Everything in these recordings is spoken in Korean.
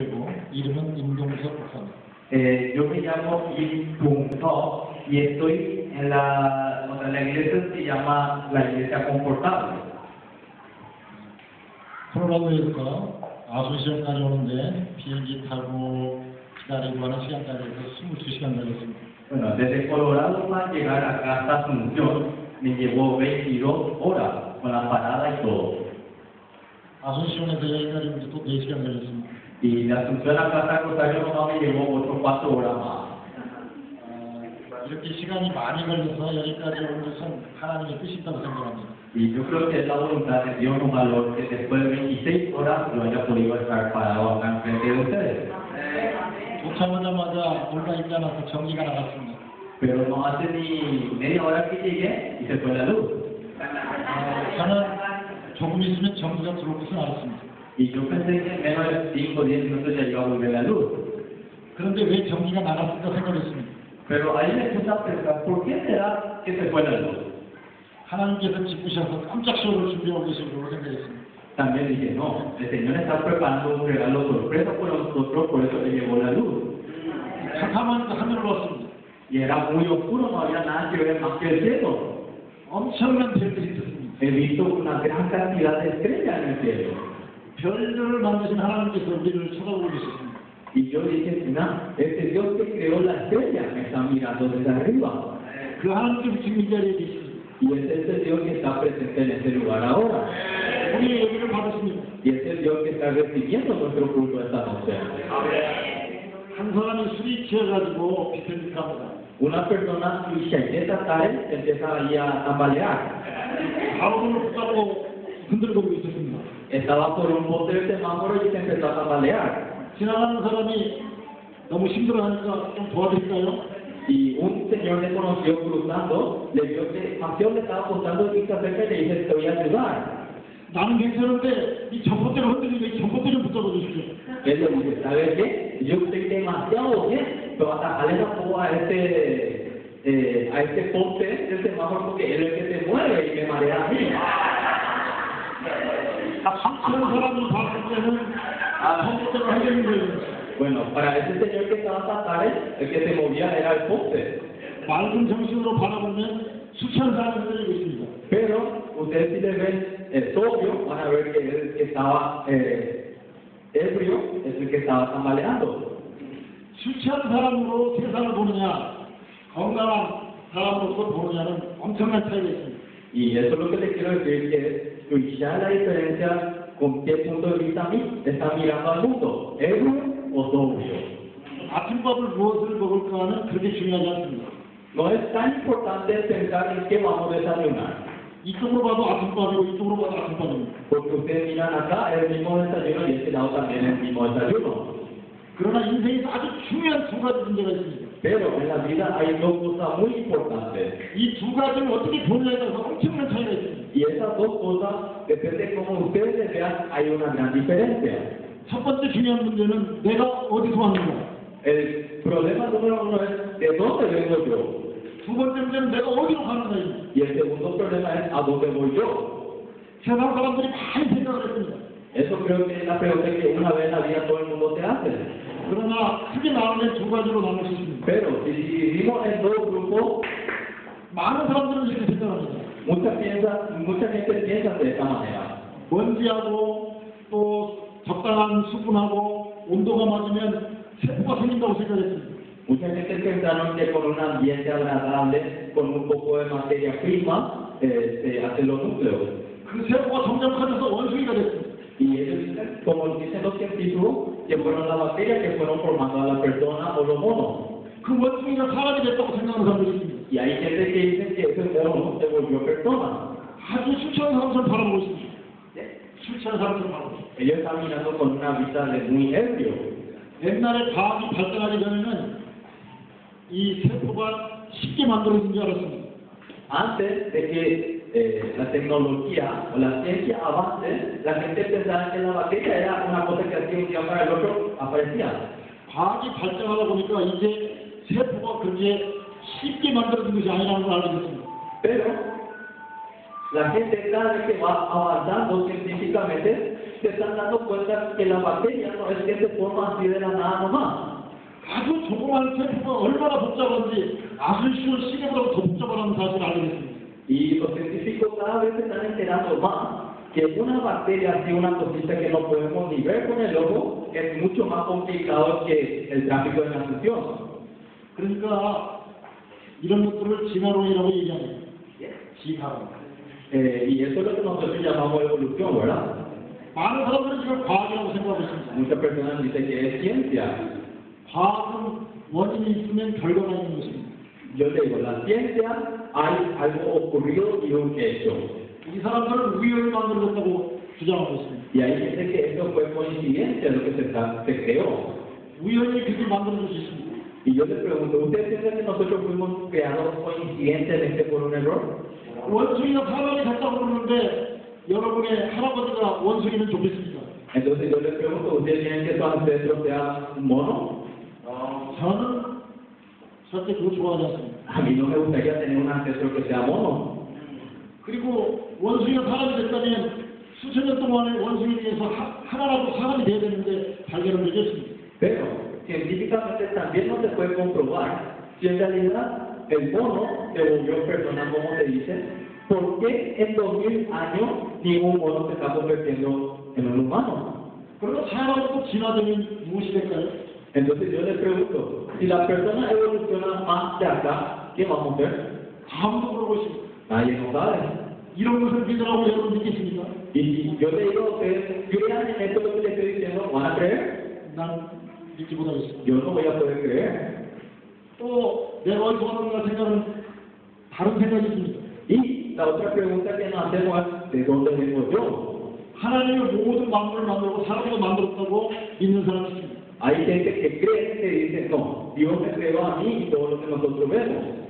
그리고 이름은 임동석 목사입니다. Eh, yo me llamo Im Tung So y estoy en la, o sea, la iglesia se llama la iglesia confortable. 콜로라도에서 아소시험까지 오는데 비행기 타고 기다리고 하는 시간까지 해서 22시간 걸렸습니다. Bueno, desde Colorado para llegar acá hasta Asunción me llevó 22 horas con la parada y todo. 아소시험에서 여기까지 오는데 또 4시간 걸렸습니다. Y de Asunción a Casa Rosario nomás me llevó otros 4 horas más. 아, 이렇게 시간이 많이 걸려서 여기까지 온 것은 하나님의 뜻이 있다고 생각합니다. Y yo creo que es la voluntad de Dios un valor que después de 26 horas yo haya podido estar parado acá enfrente de ustedes. 도착하자마자 올라 있지 않아서 전기가 나갔습니다. Pero no hace ni media hora que llegué y se fue la luz. 아, 저는 조금 있으면 전기가 들어올 것을 알았습니다. Y yo pensé que en menos de 5 o 10 minutos ya iba a volver la luz. 그런데 왜 전기가 나갔을까 생각했습니다. Pero ahí me puse a pensar, ¿por qué será que se fue la luz? 하나님께서 기쁘셔서 깜짝 쇼를 준비하고 계신 걸로 생각했습니다. También dije, no, el Señor está preparando un regalo sorpresa por nosotros, por eso le llevó la luz. 가만히 하늘을 봤습니다. Y era muy oscuro, no había nada que ver más que el cielo. 엄청난 별들이 있었습니다. He visto una gran cantidad de estrellas en el cielo. 별들을 만드신 하나님께서 우리를 쳐다보고 계셨습니다. Y yo dije, mira, este Dios que creó la estrella me está mirando desde arriba. 그 하나님께서 지금 이 자리에 계십니다. Y es ese Dios que está presente en este lugar ahora. 우리의 얘기를 받으십니다. Y es el Dios que está recibiendo nuestro culto esta noche. 한 사람이 술이 취해가지고 비틀비틀합니다. Una persona y esa tarde empieza ahí a tambalear. 바로를 붙잡고 흔들고 있었습니다. Estaba por un bote de semáforo y se empezó a tambalear. 지나가는 사람이 너무 힘들어하니까 좀 도와드릴까요? Y un señor le conoció cruzando, le vio que Mateo le estaba contando y se acerca y le dice, te voy a ayudar. 나는 괜찮은데 이 전봇대를 흔들리니까 이 전봇대 좀 붙잡아 주십시오. Él le dice, ¿sabes qué? Yo estoy demasiado bien, pero hasta jale un poco a este, eh, a este poste del semáforo porque él es el que se mueve y me marea a mí. Bueno, para ese señor que estaba tarde, el que se movía era el poste. Pero ustedes si le ven el sobrio, van a ver que el que estaba eh, ebrio es el que estaba tambaleando. 수천 사람으로 세상을 보느냐, 건강한 사람으로서 보느냐는 엄청난 차이가 있습니다. Y eso es lo que les quiero decir, que es escuchar la diferencia con qué punto de vista está mirando al mundo, ebrio o sobrio. 아침밥을 무엇을 먹을까 하는 그렇게 중요하지 않습니다. No es tan importante pensar en qué vamos a desayunar, 이쪽으로 봐도 아침밥이고 이쪽으로 봐도 아침밥입니다. porque ustedes miran acá el mismo desayuno y este lado también el mismo desayuno. 그러나 인생에서 아주 중요한 두 가지 문제가 있습니다. Pero en la vida hay dos cosas muy importantes. 이 두 가지를 어떻게 따라서 엄청난 차이가 있습니다. Y esas dos cosas, depende de cómo ustedes les vean, hay una gran diferencia. 첫 번째 중요한 문제는 내가 어디서 왔는가. El problema número uno es de dónde vengo yo. 두 번째 문제는 내가 어디로 가는가입니다. Y el segundo problema es a dónde voy yo. 세상 사람들이 많이 생각을 했습니다. Eso creo que es la pregunta que una vez en la vida todo el mundo te hace. 그러나 크게 나누면 두 가지로 나눌 수 있습니다. Pero si dividimos en dos grupos, 많은 사람들은 이렇게 생각합니다. Mucha, piensa, mucha gente piensa de esta manera. 먼지하고 또 적당한 수분하고 온도가 맞으면 세포가 생긴다고 생각했습니다. Mucha gente pensaron que con un ambiente agradable, con un poco de materia prima, eh, se hacen los núcleos. 그 세포가 커져서 원숭이가 됐습니다. Y ellos como dicen los científicos, que fueron las bacterias que fueron formando a la persona o los monos. 그 원숭이가 사람이 됐다고 생각하는 사람들이 있습니다. Gente que dice que ese mono se volvió persona. 아주 수천 사람처럼 바라보고 있습니다. 수천 사람처럼 바라보고 있습니다. Ellos están mirando con una vista de muy ebrio. 옛날에 과학이 발전하기 전에는 이 세포가 쉽게 만들어진 줄 알았습니다. Antes de que eh, la tecnología o la ciencia avance, la gente pensaba que la bacteria era una cosa que hacía un día para el otro, aparecía. 과학이 발전하다 보니까 이제 세포가 그렇게 쉽게 만들어진 것이 아니라는 걸 알게 됐습니다. Pero la gente cada vez que va avanzando científicamente, se están dando cuenta que la bacteria no es que se forma así de la nada nomás. 아주 조그만 세포가 얼마나 복잡한지 아주 쉬운 시계보다 더 복잡하다는 사실을 알게 됐습니다. Y los científicos cada vez se están enterando más que una bacteria, así una cosita que no podemos ni ver con el ojo, es mucho más complicado que el tráfico de la nutrición. 그러니까 이런 것들을 진화론이라고 얘기합니다. 진화론. Eh, evolución, ¿verdad? 많은 사람들은 이걸 과학이라고 생각하고 있습니다. Muchas personas dicen que es ciencia. 과학은 원인이 있으면 결과가 있는 것입니다. Yo le digo, la ciencia hay algo ocurrido y un hecho. 이 사람들은 우연히 만들어졌다고 주장하고 있습니다. Y que eso fue coincidencia lo que se, está- se creó. 우연히 그렇게 만들어질 수 있습니다. Y yo le pregunto, ¿usted piensa que nosotros fuimos creados coincidentemente por un error? 원숭이가 사람이 됐다고 그러는데 여러분의 할아버지가 원숭이는 좋겠습니까? Entonces yo le pregunto, ¿usted quiere que su ancestro sea un mono? 저는 절대 그거 좋아하지 않습니다. A mí no me gustaría tener un ancestro que sea mono. 그리고 원숭이가 사람이 됐다면 수천 년 동안의 원숭이 중에서 하- 하나라도 사람이 돼야 되는데 발견을 못했습니다. Pero científicamente también no se puede comprobar si en realidad el mono se volvió persona, como se dice, ¿por qué en 2000 años ningún mono se está convirtiendo en un humano? Entonces yo les pregunto, si la persona evoluciona más de acá, ¿qué vamos a ver? Nadie lo sabe. Y yo le digo a ustedes, yo en esto lo que les estoy diciendo, ¿van a creer? No. 믿지 no voy a poder creer. 또 내가 어디서 왔는가 생각은 다른 생각이 있습니다. La otra pregunta que nos hacemos es, ¿de dónde vengo yo? 하나님이 모든 만물을 만들고 사람도 만들었다고 믿는 사람이 있습니다. Hay gente que cree que dice, no, Dios me creó a mí y todo lo que nosotros vemos.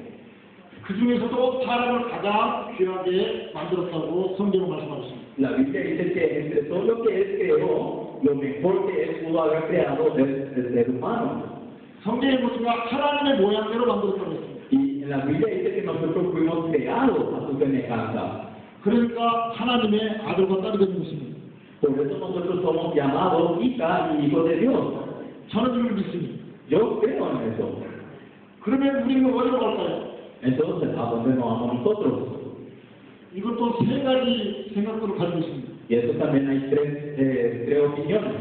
그 중에서도 사람을 가장 귀하게 만들었다고 성경은 말씀하고 있습니다. La Biblia dice que entre todo lo que Él creó, lo mejor que Él pudo haber creado es el ser humano. 성경에 보시면 하나님의 모양대로 만들었다고 했습니다. Y en la Biblia dice que nosotros fuimos creados a su semejanza. 그러니까 하나님의 아들과 딸이 되는 것입니다. Por eso nosotros somos llamados hija y hijos de Dios. 저는 이걸 믿습니다. Yo creo en eso. 그러면 우리는 어디로 갈까요? Entonces, ¿a dónde nos vamos nosotros? 이것도 세 가지 생각들을 가지고 있습니다. Y eso también hay tres, eh, tres opiniones.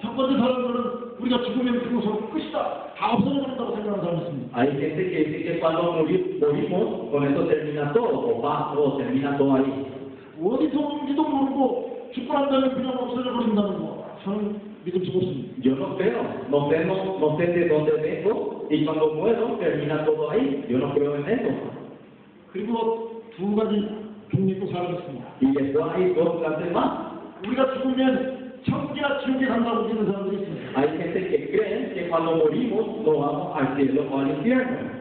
첫 번째 사람들은 우리가 죽으면 그것으로 끝이다. 다 없어져 버린다고 생각하는 사람이 있습니다. Hay gente que dice que cuando morir- morimos, con eso termina todo, o va todo, termina todo ahí. 어디서 온지도 모르고 죽고 난 다음에 그냥 없어져 버린다는 거. 저는. Yo no creo, no sé, no, no sé de dónde vengo, y cuando muero, termina todo ahí. Yo no creo en eso. 그리고 두 가지 종류의 또 사람이 있습니다. Y después hay dos clases más. 우리가 죽으면 천지나 지옥에 간다고 믿는 사람들이 있습니다. Hay gente que cree que cuando morimos nos vamos al cielo o al infierno.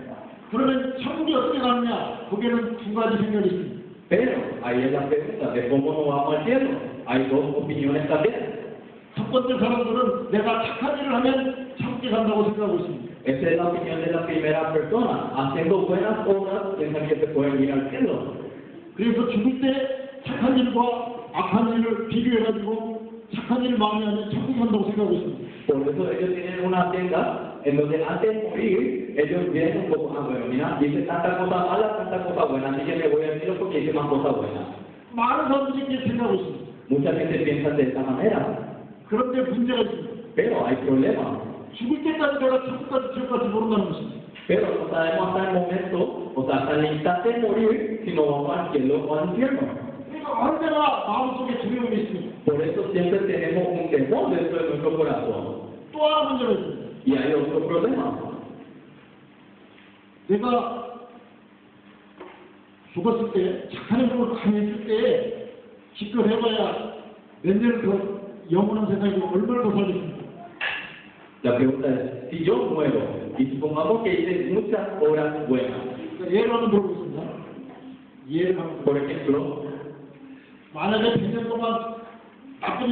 그러면 천국이 어떻게 가느냐? 거기에는 두 가지 생각이 있습니다. Pero ahí es la pregunta de cómo nos vamos al cielo. Hay dos opiniones también. 첫 번째 사람들은 내가 착한 일을 하면 천국에 간다고 생각하고 있습니다. Esa es la opinión de la primera persona. Haciendo buenas obras piensan que se pueden ir al cielo. 그래서 죽을 때 착한 일과 악한 일을 비교해가지고 착한 일을 많이 하면 간다고 생각하고 있습니다. Eso ellos tienen una agenda en donde antes de morir, ellos vienen un poco, ah, bueno, mira, hice tanta cosa mala, tanta cosa buena, así que me voy al cielo porque hice más cosas buenas. 많은 사람들이 이렇게 생각하고 있습니다. Mucha gente piensa de esta manera, 그런데 문제가 있습니다. pero hay problemas. 죽을 때까지 내가 천국까지 지옥까지 모른다는 것입니다. Pero no sabemos hasta el momento, o sea, hasta el instante de morir, si nos vamos al cielo o al infierno. 그러니까. Por eso siempre tenemos un temor dentro de nuestro corazón. Y hay otro problema. 내가 죽었을 때 착한 행동을 많이 했을 때 기껏 해봐야 몇 년을 더 영원한 세상에 얼마를 더 살겠습니까? La pregunta es, si yo muero, y supongamos que hice muchas obras buenas. Por ejemplo, ah, pues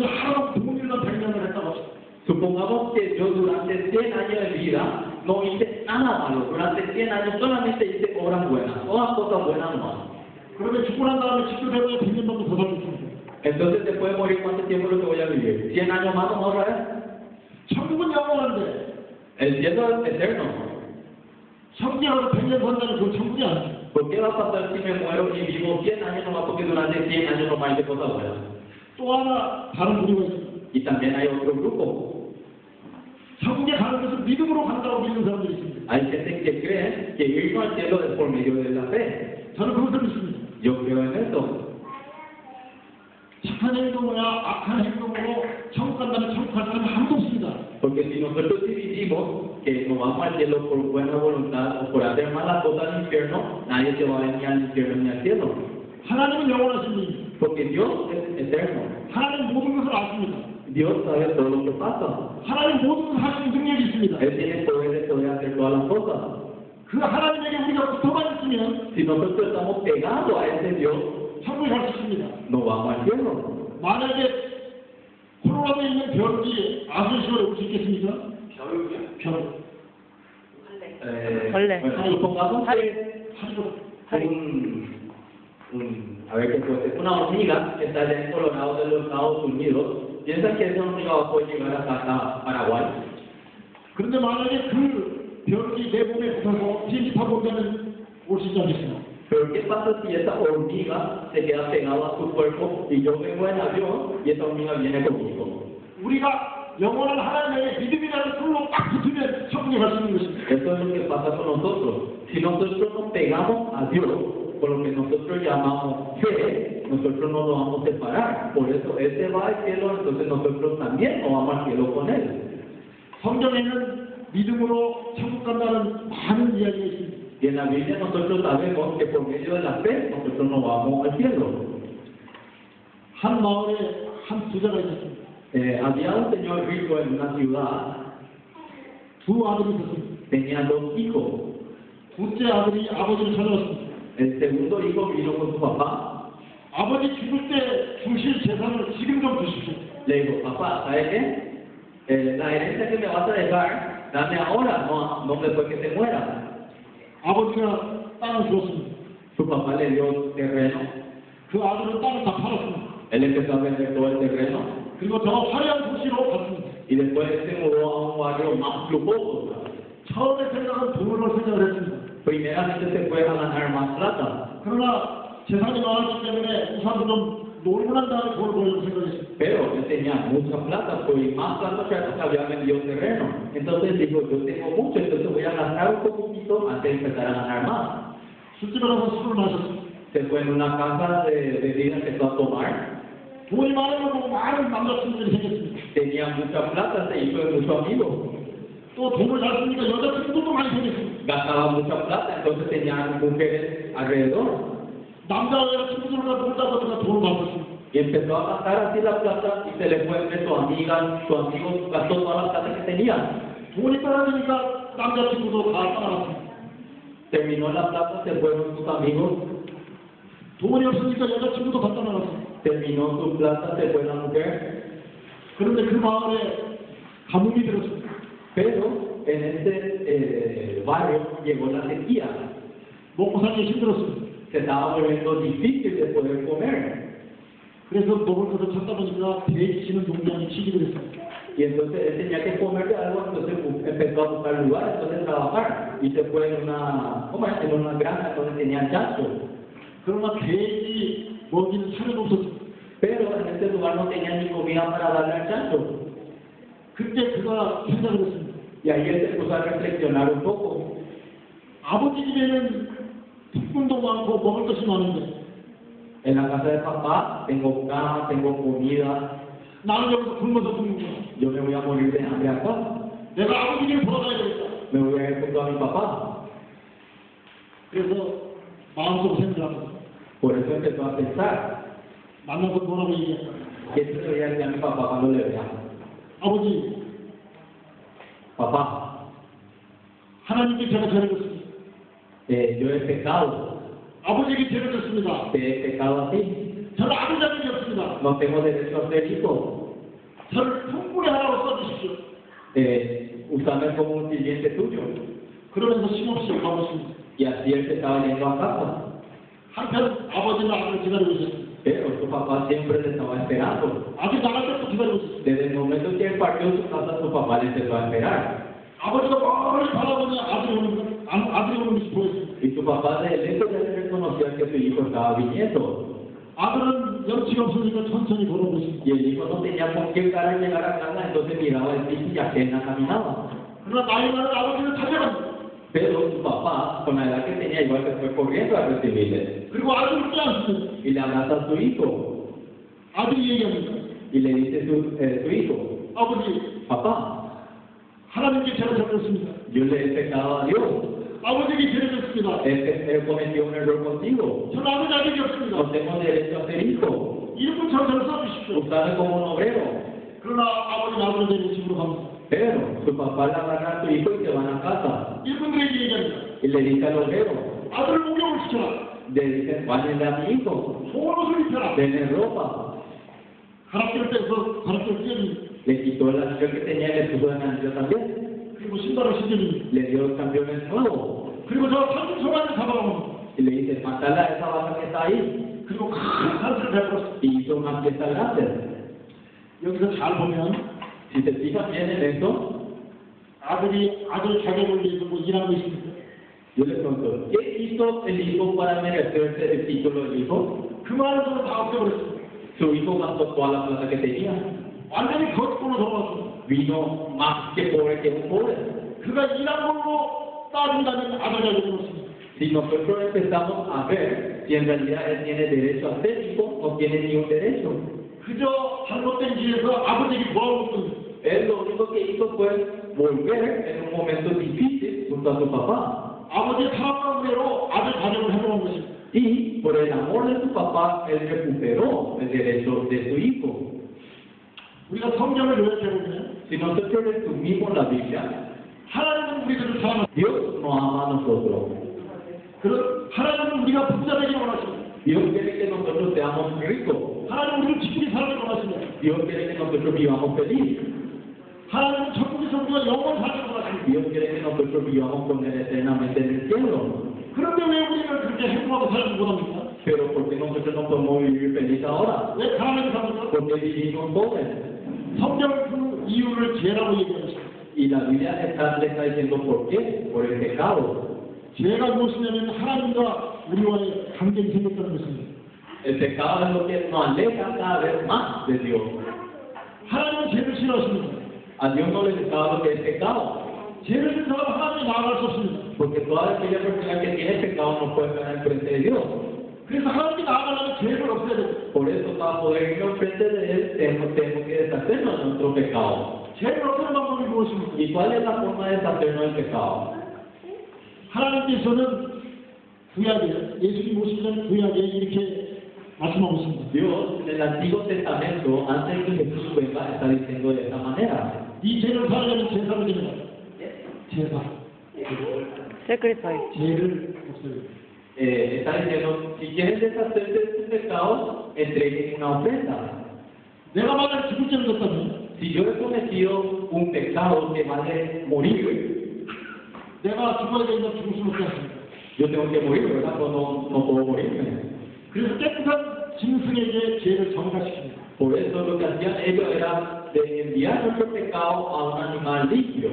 supongamos que yo durante 100 años de vida no hice nada malo, durante 100 años solamente hice obras buenas, todas cosas buenas no. Entonces después de morir, ¿cuánto tiempo lo que voy a vivir? ¿100 años más o otra vez? El cielo es eterno. 성경으로 100년 산다는 그 천국이 아니에요. ¿Por qué va a pasar si me muero y vivo 100 años nomás porque durante 100 años nomás hice cosas buenas? 또 하나 다른 부류가 있습니다. Y también hay otro grupo. 천국에 가는 것은 믿음으로 간다고 믿는 사람들이 있습니다. Hay gente que cree que ir al cielo es por medio de la fe. 저는 그것을 믿습니다. Yo creo en eso. 착한 행동이나 악한 행동으로 천국 간다면 천국 갈 사람이 아무도 없습니다. Porque si nosotros dividimos que nos vamos al cielo por buena voluntad o por hacer malas cosas al infierno, nadie se va a venir al infierno ni al cielo. 하나님은 영원하신 분입니다. Porque Dios es eterno. 하나님 모든 것을 아십니다. Dios sabe todo lo que pasa. 하나님 모든 하시는 능력이 있습니다. Él tiene poder de poder hacer todas las cosas. 그 하나님에게 우리가 붙어만 있으면 Si nosotros estamos pegados a ese Dios, 천국에 갈수 있습니다. no vamos al cielo. 만약에 코로나에 있는 벽이 아수시월에 올수 있겠습니까? 벽. Eh, Ole. bueno, supongamos que 하지로. un, un- a ver qué puede ser, una hormiga que está allá en Colorado de los Estados Unidos, piensa que esa hormiga va a poder llegar hasta acá, Paraguay. 그런데 만약에 그 벽이 내 몸에 붙어서 비행기 타고 오면 올수 있지 않겠습니까? Pero ¿qué pasa si esa hormiga se queda pegada a su cuerpo y yo vengo en avión y esa hormiga viene conmigo? 우리가 영원한 하나님의 믿음이라는 불로 딱 붙으면 천국에 갈 수 있는 것입니다. Eso es lo que pasa con nosotros. Si nosotros nos pegamos a Dios, por lo que nosotros llamamos fe, nosotros no nos vamos a separar. Por eso Él se va al cielo, entonces nosotros también nos vamos al cielo con Él. 성경에는 믿음으로 천국 간다는 많은 이야기가 있습니다. Y en la Biblia nosotros sabemos que por medio de la fe nosotros nos vamos al cielo. Eh, había un señor rico en una ciudad. Tenía dos hijos. El segundo hijo vino con su papá. Le dijo, papá, ¿sabes qué? Eh, la herencia que me vas a dejar, dame ahora, no, no después que te muera. 아버지가 땅을 주었습니다. Su papá le dio terreno, 그 아들은 땅을 다 팔았습니다. él empezó a vender todo el terreno 그리고 더 화려한 도시로 갔습니다. y después se mudó a un barrio más lujoso. 처음에 생각은 벌 생각을 했습니다. Primeramente se fue a ganar más plata, 그러나 재산이 많았기 때문에 우선 좀 Pero él tenía mucha plata, pues, y más plata que antes había vendido terreno. Entonces dijo, yo tengo mucho, entonces voy a gastar un poquitito antes de empezar a ganar más. Se fue en una casa de bebida, empezó a tomar. Tenía mucha plata, se hizo de muchos amigos. Gastaba mucha plata, entonces tenía mujeres alrededor. Y empezó a gastar así la plata y se le fue de su amiga, su amigo gastó todas las plata que tenía. Terminó la plata, se fueron sus amigos. Terminó su plata, se fue la mujer. Pero en este eh, barrio llegó la sequía. Se estaba volviendo difícil de poder comer. 그래서 먹을 것을 찾다 보니까 돼지 치는 농장에 취직을 했습니다. Y entonces él tenía que comer de algo, entonces bu- empezó a buscar lugar, entonces trabajar. Y se fue en una, ¿cómo es? En una granja donde tenían chancho. 그러나 돼지 먹이는 차례가 없었습니다. Pero en ese lugar no tenían ni comida para darle al chancho. 그때 그가 생각을 했습니다. Y ahí él se puso a reflexionar un poco. 아버지 집에는 품도 많고 먹을 것이 많은데 En la casa de papá tengo cama, tengo comida, 나는 여기서 굶어서 죽는구나. yo me voy a morir de hambre acá. 내가 아버지 집에 돌아가야 되겠다. Me voy a ir junto a mi papá. 그래서 마음속으로 생각합니다. Por eso empezó a pensar. 만나서 뭐라고 얘기할까? ¿Qué se le voy a decir a mi papá cuando le vea? 아버지, Papá, 하나님께 제가 졌 습니다. eh, yo he pecado, 아버지에게 죄를 졌습니다. te he pecado a ti. 저는 아무 자격이 없습니다. No tengo derecho a ser hijo. 저를 풍물의 하나로 써주십시오. Eh, úsame como un sirviente tuyo. 그러면서 쉼없이 가보십니다. Y así él se estaba yendo a casa. 한편 아버지는 아들을 기다리고 있었습니다. Pero su papá siempre le estaba esperando. 아들이 나갈 때부터 기다리고 있었어요. Desde el momento que él partió de su casa, su papá le empezó a esperar. 아- 것이 보였어요. Y su papá de lejos ya se reconocía que su hijo estaba viniendo. 아들은 염치가 없으니까 천천히 걸어오고 있습니다. Y el hijo no tenía con qué cara llegar a casa, entonces miraba el piso y apenas caminaba. 그러나 나이 많은 아버지는 달려갑니다. Pero su papá, con la edad que tenía, igual se fue corriendo a recibirle. 그리고 아들을 껴안습니다. Y le abraza a su hijo. 아들이 얘기합니다. Y le dice su, eh, su hijo, 아버지, papá, 하나님께 죄를 저질렀습니다. yo le he pecado a Dios. 아버지에게 죄를 졌습니다. He, he cometido un error contigo. 저는 아무 자격이 없습니다. No tengo derecho a ser hijo. 이름은 전사를 써주십시오. Usarme como un obrero. 그러나 아버지는 아들을 데리고 집으로 갑니다. Pero su papá le agarra a su hijo y se van a casa. 일꾼들에게 얘기합니다. Y le dice al obrero, 아들을 목욕을 시켜라. le dice, váyanle a mi hijo, 좋은 옷을 입혀라. denle ropa. 가락지를 떼서 가락지를 찢어줍니다. Le quitó el anillo que tenía y le puso el anillo también. 그리고 신발을 신겨줍니다. Le dio campeones nuevos. 그리고 저 상금 소관을 잡아갑니다. Y le dice, mátala a esa vaca que está ahí. 그리고 큰 산수를 베풀었습니다. Y hizo una fiesta grande. 여기서 잘 보면 Si se fijan bien en esto, 아들이 아들 자격을 위해서 뭐 일한 거 있습니까? yo le pregunto, ¿qué hizo el hijo para merecerse el título de hijo? 그 많은 돈을 다 없애버렸습니다. Su hijo gastó toda la plata que tenía. 완전히 겉으로 돌아왔습 니다. Vino más que pobre que un pobre. 그가 일한 걸로 따진다면 아들 자격을 얻습니다. Si nosotros empezamos a ver si en realidad él tiene derecho a ser hijo o tiene ningún derecho, 그저 잘못된 길에서 아버지에게 도와오고 있습니다. él lo único que hizo fue volver en un momento difícil junto a su papá. 아버지의 사랑과 은혜로 아들 자격을 해보는 것입니다. Y por el amor de su papá, él recuperó el derecho de su hijo. 우리가 성경을 요약해보면 Si nosotros resumimos la Biblia, 하나님은 우리들을 사랑합니다. Dios nos ama a nosotros. 그런 하나님은 우리가 부자 되기 원하십니다. Dios quiere que nosotros seamos ricos. 하나님은 우리를 기쁘게 살기 원하십니다. Dios quiere que nosotros vivamos feliz. 하나님은 천국의 성도가 영원 살기 원하십니다. Dios quiere que nosotros vivamos con él eternamente en el cielo. 그런데 왜 우리는 그렇게 행복하고 살지 못합니까? Pero ¿por qué nosotros no podemos vivir feliz ahora? 왜 가난하게 삽니까? ¿Por qué vivimos pobres? 성경 그 이유를 죄라고 얘기합니다. Y la Biblia está, le está diciendo por qué, por el pecado. 죄가 무엇이냐면 하나님과 우리와의 관계이 생겼다는 것입니다. El pecado es lo que nos aleja cada vez más de Dios. 하나님은 죄를 싫어하십니다. A Dios no le gustaba lo que es pecado, 죄를 지은 사람은 하나님이 나아갈 수 없습니다. porque toda aquella persona que tiene pecado no puede estar en frente de Dios. 그래서 하나님이 나아가려면 죄를 없애야 돼요. Por eso, para poder al frente de Él, tenemos, tenemos que deshacernos de nuestro pecado. 죄를 없애는 방법이 무엇입니까? ¿Y cuál es la forma de deshacernos del pecado? 하나님께서는 구약에 예수님 오시기 전 구약에 이렇게 말씀하고 있습니다. Dios, en el Antiguo Testamento, antes de que Jesús venga, está diciendo de esta manera. 이 죄를 살려면 제사를 드립니다. 제사. Sacrifice. 죄를 없애요. eh, está diciendo, si quieres deshacer de tus pecados, entreguen una ofrenda. Si yo he cometido un pecado que vale morir, yo tengo que morir, ¿verdad? No, no puedo morirme. Por eso lo que hacían ellos era de enviar nuestro pecado a un animal limpio.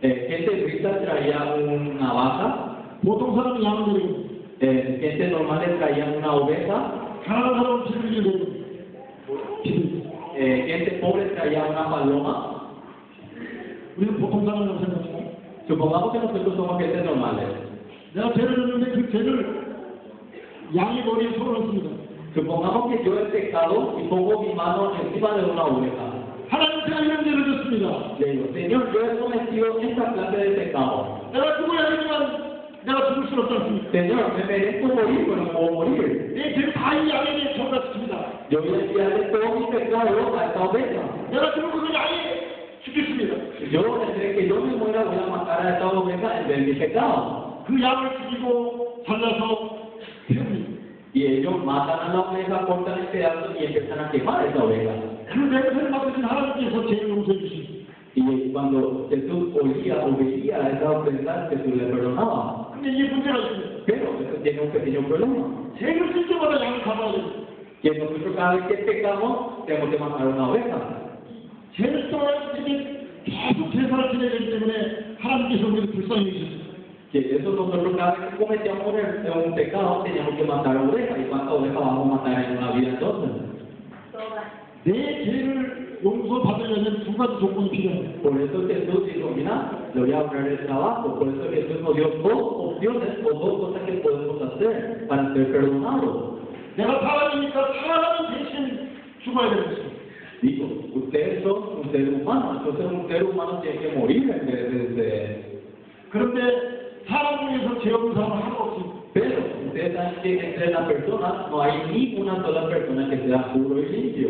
부자는 송아지를 소를 데리고 Eh, gente rica traía una vaca, 보통 사람은 양을 데리고 eh, gente normal le traía una oveja, 가난한 사람은 비둘기를 데리고 비둘기. eh, gente pobre traía una paloma. 우리는 보통 사람이라고 생각하지만 Supongamos que nosotros somos gente normales. 내가 죄를 졌는데 그 죄를 양의 머리에 손을 얹습니다. Supongamos que yo he pecado y pongo mi mano encima de una oveja. 하나님 제가 이런 죄를 졌습니다. Le digo, Señor, yo he cometido esta clase de pecado. 내가 죽어야 되지만 내가 죽을 수 없지 않습니까? Señor, me merezco morir, pero no puedo morir. 내 죄를 다이 양에게 전가시킵니다. Yo voy a enviarle todo mi pecado a esta oveja. 내가 죽을 것은 양에 죽겠습니다. Yo, entre que yo me muera, voy a matar a esta oveja en vez de mi pecado. 그 양을 죽이고 잘라서 태웁니다. Y ellos matan a la oveja, cortan el pedazo y empiezan a quemar a esa oveja. Y cuando Jesús oía o veía a esa ofensa, Jesús le perdonaba. Pero tiene un pequeño problema. Que nosotros cada vez que pecamos, tenemos que matar una oveja. Que eso nosotros cada vez que cometemos un pecado, tenemos que matar a oveja. ¿Y cuántas ovejas vamos a matar en una vida entonces? 내 죄를 용서받으려면 두 가지 조건이 필요합니다. Por eso Jesús dijo, mira, le voy a hablar del trabajo. Por eso Jesús nos dio dos opciones o dos cosas que podemos hacer para ser perdonados. 내가 사람이니까 사람 대신 죽어야 되는 것입니다. Digo, ustedes son un ser humano, entonces un ser humano tiene que morir en vez de ustedes. 그런데 사람 중에서 죄 없는 사람은 하나도 없습니다. Pero ustedes saben que entre las personas no hay ni una sola persona que sea puro y limpio.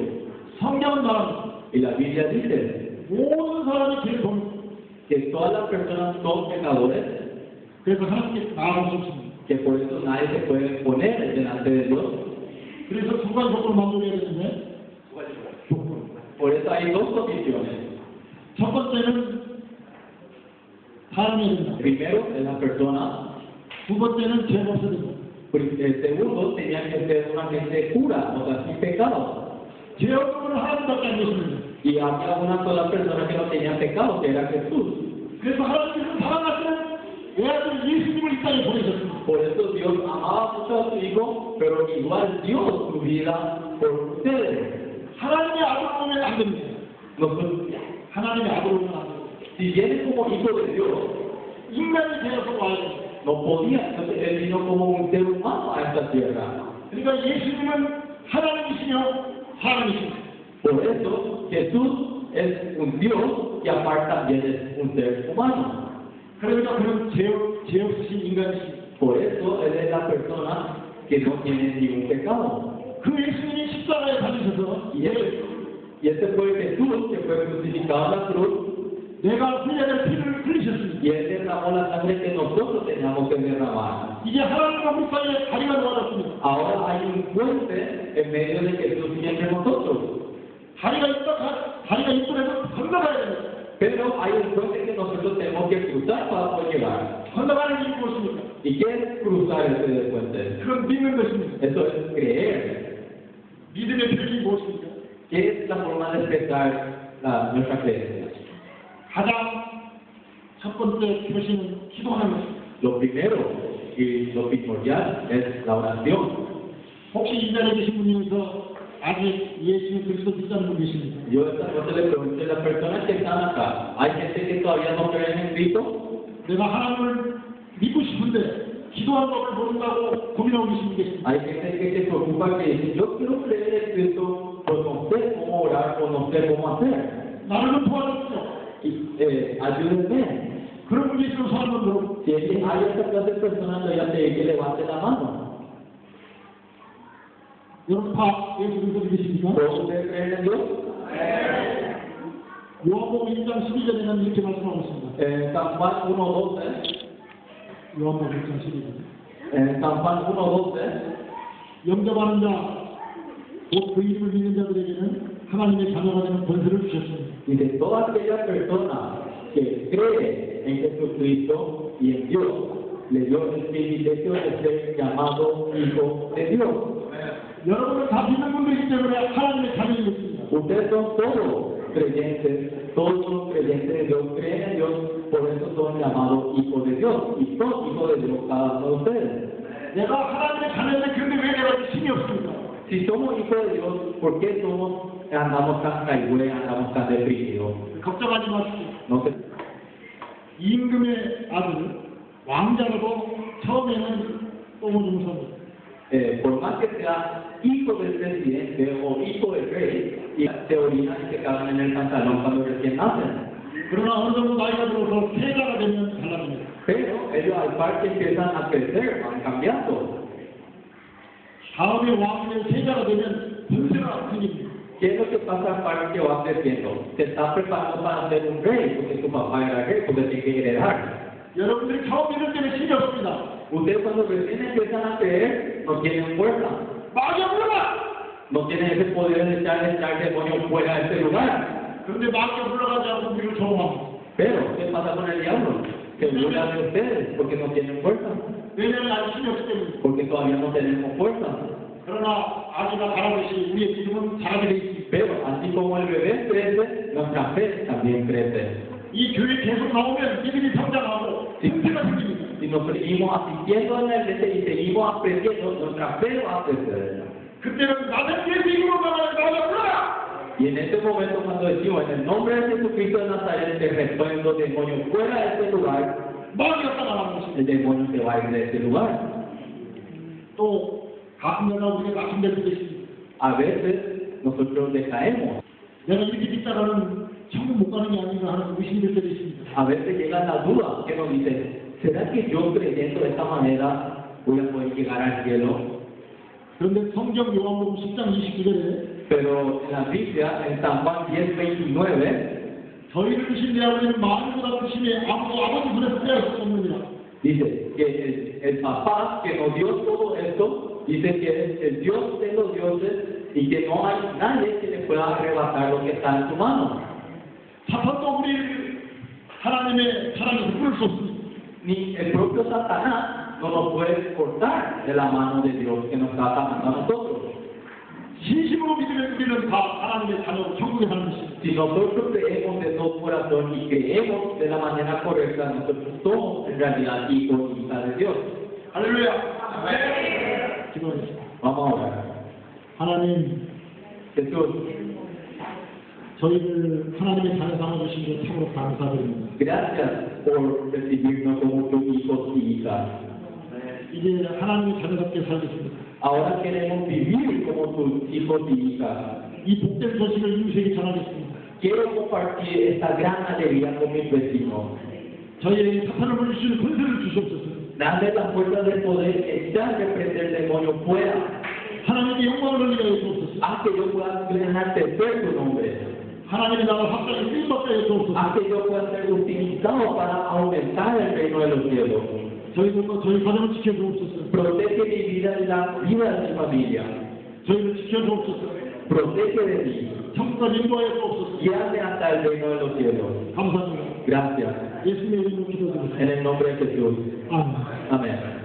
성경은 말합니다. Y la Biblia dice 모든 사람이 죄를 범 que todas las personas son pecadores, 그래서 하나님께 나아갈 수 없습니다. que por eso nadie se puede poner delante de Dios. 그래서 두 가지 조건을 만들어야 되는데 조건. Por eso hay dos condiciones. 첫 번째는 사람이 된다. Primero es la persona, 두 번째는 죄가 없어야 된다. el segundo tenía que ser una gente pura, o sea, sin pecado. 죄 없는 건 하나님밖에 안 계십니다. Y había una sola persona que no tenía pecado, que era Jesús. Por eso Dios amaba mucho a su Hijo, pero igual dio su vida por ustedes. si viene como hijo de Dios, no podía, entonces Él vino como un ser humano a esta tierra. 그러니까 예수님은 하나님이시며. Por eso Jesús es un Dios y aparte también es un ser humano. Por eso Él es la persona que no tiene ningún pecado. Y, él, y este fue Jesús que fue crucificado en la cruz Yerden ona sangre que nosotros teníamos que derramar. Ahora hay un puente en medio de Jesús y entre nosotros. Pero hay un puente que nosotros tenemos que cruzar para poder llegar. ¿Y qué es cruzar ese puente? Eso es creer. ¿Qué es la forma de expresar nuestra creencia? 가장 첫 번째 표시는 기도하는 것입니다. Lo primero y lo primordial es la oración. 혹시 이 자리에 계신 분 중에서 아직 예수 그리스도 믿지 않는 분 계십니까? Yo esta noche le pregunté a las personas que están acá, ¿hay gente que todavía no cree en Cristo? 내가 하나님을 믿고 싶은데 기도하는 법을 모른다고 고민하고 계신 분 계십니까? Hay gente que se preocupa que dice, yo quiero creer en Cristo, pero no sé cómo orar o no sé cómo hacer. 나를 좀 도와주십 eh, ayúdenme. 그런 분이 yo ya te que levante la mano. 여러분 다 예수? ¿Todos ustedes creen en Dios? 요한복음 1장 12절에는 이렇게 말씀하고 있습니다. En San Juan 1.12, 요한복음 1장 12절. en San Juan 1.12, 영접하는 자, 곧그 이름을 믿는 자들에게는 Dice, toda aquella persona que cree en Jesucristo y en Dios, le dio el privilegio de ser llamado hijo de Dios. Ustedes son todos creyentes, todos los creyentes de Dios creen en Dios, por eso son llamados hijos de Dios, y son hijos de Dios cada uno de ustedes. 내가 하나님의 자녀인데 그런데 왜 내가 힘이 없습니까? Si somos hijos de Dios, ¿por qué somos, andamos tan caigüe, andamos tan deprimidos? 걱정하지 마십시오. No sé. 임금의 아들, 왕자라도 처음에는 똥을 줍니다. Eh, por más que sea hijo del presidente o hijo del rey, y se orinan y se cagan en el pantalón cuando recién nacen. 그러나 어느 정도 나이가 들어서 세자가 되면 달라집니다. Pero ellos al par que empiezan a crecer, van cambiando. 다음에 왕의 세자가 되면 권세가 생깁니다. ¿Qué es lo que pasa al par que va creciendo? Se está preparando para ser un rey, porque su papá era rey, porque tiene que heredar. 여러분들이 처음 믿을 때는 힘이 없습니다. Ustedes cuando recién empiezan a creer, no tienen fuerza, 물러가! no tienen ese poder de echar, echar demonios fuera de este lugar. Pero, ¿qué pasa con el diablo? Se burla de ustedes porque no tienen fuerza. Porque todavía no tenemos fuerza. Pero así como el bebé crece, nuestra fe también crece. Si nos seguimos asistiendo en la iglesia y seguimos aprendiendo, nuestra fe va a crecer. Y en este momento cuando decimos, en el nombre de Jesucristo de Nazaret, te reprendo, demonio, fuera de este lugar, demonios a la. El demonio se va a ir de este lugar. A veces nosotros decaemos. A veces llega la duda que nos dice, ¿será que yo creyendo de esta manera voy a poder llegar al cielo? Pero en la Biblia, en San Juan 10, 29, 저희를 주신 내 아버지는 만물보다 크심에 아무도 아버지 손에서 빼앗을 수 없느니라. dice que el, el papá que nos dio todo esto, dice que es el Dios de los dioses y que no hay nadie que le pueda arrebatar lo que está en su mano. 사탄도 우리를 하나님의 사랑에서 끊을 수 없습니다. Ni el propio Satanás no nos puede cortar de la mano de Dios que nos está atacando a nosotros. 진심으로 믿으면 우리는 다 하나님의 자녀로 천국에 사는 것입니다. Si nosotros creemos de todo corazón y creemos de la manera correcta, nosotros somos en realidad hijos y hijas de Dios. 할렐루야. 기도하겠습니다. Vamos a orar. 하나님, Jesús, 저희를 하나님의 자녀 삼아 주신 게 참으로 감사드립니다. gracias por recibirnos como tus hijos y hijas. 이제 하나님의 자녀답게 살겠습니다. Ahora queremos vivir como tus hijos y hijas. 이 복된 소식을 이웃에게 전하겠습니다. Quiero compartir esta gran alegría con mis vecinos. 저희에게 사탄을 물릴 수 있는 권세를 주시옵소서. Dame la fuerza de poder echar de frente el demonio fuera. 하나님께 영광을 돌리게 해 주옵소서. Haz que yo pueda enaltecer tu nombre. 하나님의 나라 확장에 쓰임받게 해 주옵소서. Haz que yo pueda ser utilizado para aumentar el reino de los cielos. Soy, soy Protege mi vida y la vida de mi familia. Soy Protege de ti. Y hazme hasta el reino de los cielos. Gracias. En el nombre de Jesús. Amén.